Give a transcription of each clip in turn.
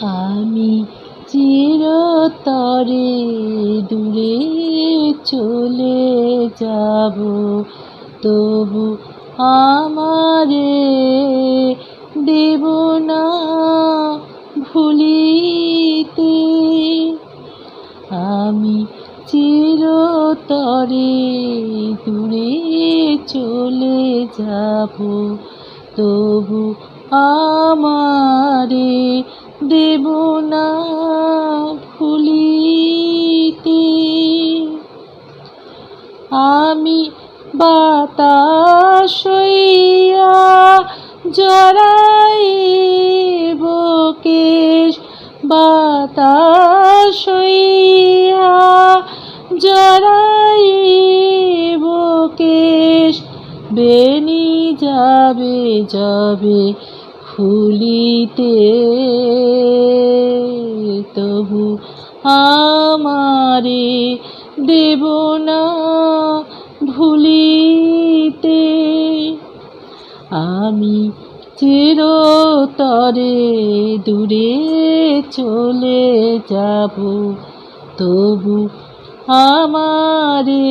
আমি চিরতরে দূরে চলে যাব, তবু আমারে দেব না ভুলিতে। আমি চিরতরে দূরে চলে যাব, তবু আমারে দেব না ভুলিতে আমি বাতাস হইয়া জড়াইব কেশ। বাতাস হইয়া জড়াইব কেশ। বেনি যাবে যাবে ফুলিতে তবু আমারে দেব না ভুলিতে। আমি চিরতরে দূরে চলে যাব, তবু আমারে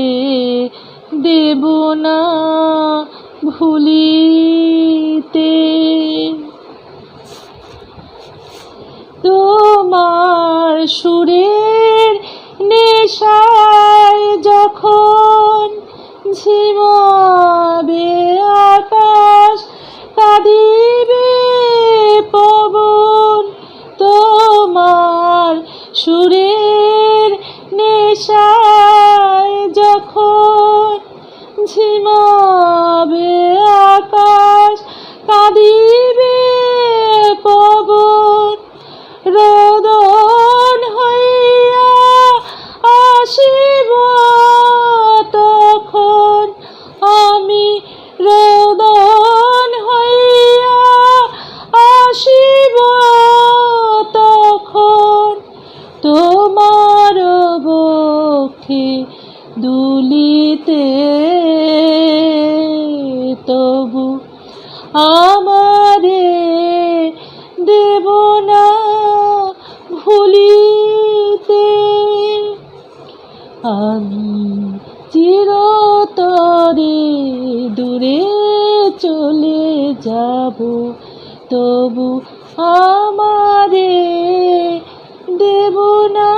দেব না ভুলিতে তোমার সুরের নেশায় যখন ঝিমাবে আকাশ কাঁদিবে পবন তোমার সুরের নেশায় যখন ঝিমাবে আকাশ দিতে তবু আমারে দেব না ভুলিতে। আমি চিরতরে দূরে চলে যাব, তবু আমারে দেব না